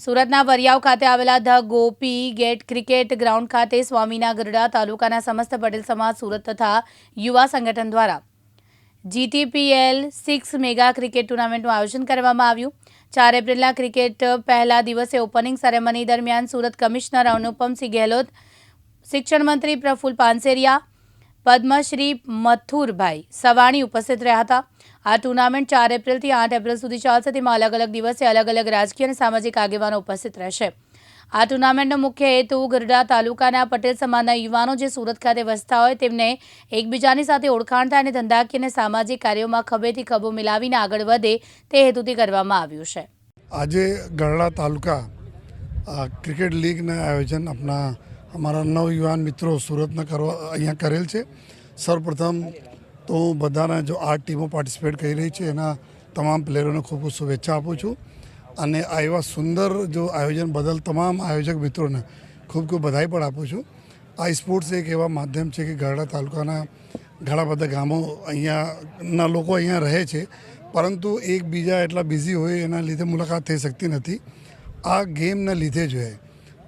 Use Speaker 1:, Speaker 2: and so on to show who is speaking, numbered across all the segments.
Speaker 1: સુરતના વરિયાવ ખાતે આવેલા the Gopi gate cricket ground ખાતે સ્વામીના ગરડા તાલુકાના સમસ્ત પટેલ સમાજ સુરત તથા યુવા સંગઠન દ્વારા જીટીપીએલ સિક્સ મેગા ક્રિકેટ ટુર્નામેન્ટનું આયોજન કરવામાં આવ્યું. ચાર એપ્રિલના ક્રિકેટ પહેલા દિવસે ઓપનિંગ સેરેમની દરમિયાન સુરત કમિશનર અનુપમસિંહ ગેહલોત શિક્ષણ મંત્રી પ્રફુલ પાનસેરિયા પદ્મશ્રી મથુરભાઈ સવાણી ઉપસ્થિત રહ્યા હતા. આ ટુર્નામેન્ટ ચાર એપ્રિલથી આઠ એપ્રિલ સુધી ચાલશે. તેમાં અલગ અલગ દિવસે અલગ અલગ રાજકીય અને સામાજિક આગેવાનો ઉપસ્થિત રહેશે. આ ટુર્નામેન્ટનો મુખ્ય હેતુ ગરડા તાલુકાના પટેલ સમાજના યુવાનો જે સુરત ખાતે વસતા હોય તેમને એકબીજાની સાથે ઓળખાણ થાય અને ધંધાકીય અને સામાજિક કાર્યોમાં ખભેથી ખભો મિલાવીને આગળ વધે તે હેતુથી કરવામાં આવ્યું છે.
Speaker 2: આજે ગરડા તાલુકા ક્રિકેટ લીગના આયોજન આપણા અમારા નવયુવાન મિત્રો સુરતના કરવા અહીંયા કરેલ છે. સૌપ્રથમ તો હું બધાના જો આ ટીમો પાર્ટિસિપેટ કરી રહી છે, એના તમામ પ્લેયરોને ખૂબ ખૂબ શુભેચ્છા આપું છું. અને આ એવા સુંદર જો આયોજન બદલ તમામ આયોજક મિત્રોને ખૂબ ખૂબ બધાઈ પણ આપું છું. આ સ્પોર્ટ્સ એક એવા માધ્યમ છે કે ગરડા તાલુકાના ઘણા બધા ગામો અહીંયાના લોકો અહીંયા રહે છે. પરંતુ એકબીજા એટલા બિઝી હોય એના લીધે મુલાકાત થઈ શકતી નથી. આ ગેમના લીધે જોઈએ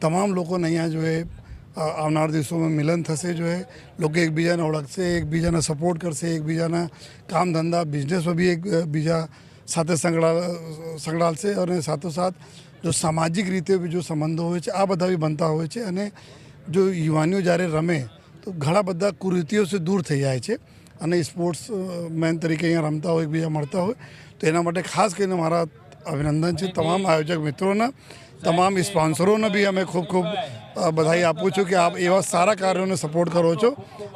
Speaker 2: તમામ લોકોને અહીંયા જો એ આ- આવનાર દિવસોમાં મિલન થશે જો એ. લોકો એકબીજાને ઓળખશે, એકબીજાને સપોર્ટ કરશે, એકબીજાના કામ ધંધા બિઝનેસમાં બી એકબીજા સાથે સંકળા સંકળાશે અને સાથોસાથ જો સામાજિક રીતે જો સંબંધો હોય છે, આ બધા બી બનતા હોય છે અને જો યુવાનીઓ જ્યારે રમે, તો ઘણા બધા કુરીતિઓથી દૂર થઈ જાય છે અને સ્પોર્ટ્સ મેન તરીકે અહીંયા રમતા હોય, એકબીજા મળતા હોય, તો એના માટે ખાસ કરીને મારા અભિનંદન છે તમામ આયોજક મિત્રોના તમામ સ્પોન્સરોને બી અમે ખૂબ ખૂબ બધાઈ આપું છું કે આપ એવા સારા કાર્યોને સપોર્ટ કરો છો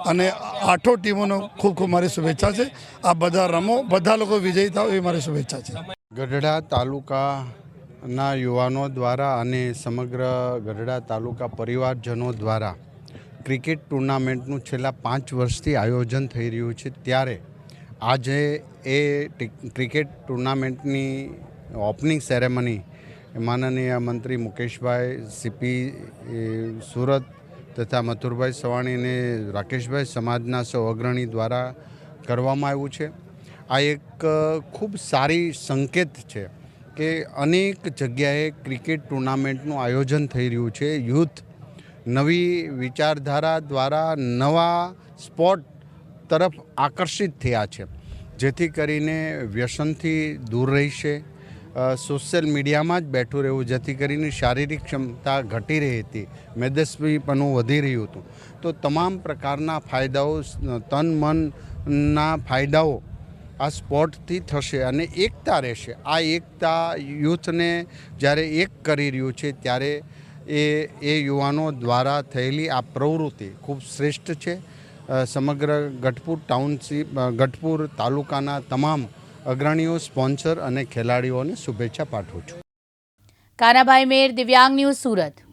Speaker 2: અને આઠો ટીમોનો ખૂબ ખૂબ મારી શુભેચ્છા છે. આપ બધા રમો બધા લોકો વિજયી થાવ એ મારી શુભેચ્છા છે.
Speaker 3: ગઢડા તાલુકાના યુવાનો દ્વારા અને સમગ્ર ગઢડા તાલુકા પરિવારજનો દ્વારા ક્રિકેટ ટુર્નામેન્ટનું છેલ્લા પાંચ વર્ષથી આયોજન થઈ રહ્યું છે. ત્યારે આજે એ ક્રિકેટ ટુર્નામેન્ટની ઓપનિંગ સેરેમની માનનીય મંત્રી મુકેશભાઈ, સીપી સુરત તથા મથુરભાઈ સવાણી અને રાકેશભાઈ સમાજના સૌ અગ્રણી દ્વારા કરવામાં આવ્યું છે. આ એક ખૂબ સારી સંકેત છે કે અનેક જગ્યાએ ક્રિકેટ ટુર્નામેન્ટનું આયોજન થઈ રહ્યું છે. યુથ નવી વિચારધારા દ્વારા નવા સ્પોટ તરફ આકર્ષિત થયા છે, જેથી કરીને વ્યસનથી દૂર રહેશે. સોશિયલ મીડિયામાં જ બેઠું રહેવું, જેથી કરીને શારીરિક ક્ષમતા ઘટી રહી હતી, મેદસ્વીપણું વધી રહ્યું હતું. તો તમામ પ્રકારના ફાયદાઓ તન મનના ફાયદાઓ આ સ્પોર્ટથી થશે અને એકતા રહેશે. આ એકતા યુથને જ્યારે એક કરી રહ્યું છે, ત્યારે એ એ યુવાનો દ્વારા થયેલી આ પ્રવૃત્તિ ખૂબ શ્રેષ્ઠ છે. સમગ્ર ગઢપુર ટાઉનશીપ ગઢપુર તાલુકાના તમામ અગ્રણીઓ સ્પોન્સર અને ખેલાડીઓને શુભેચ્છા પાઠવું છું.
Speaker 1: કાનાભાઈ મેર દિવ્યાંગ ન્યૂઝ સુરત.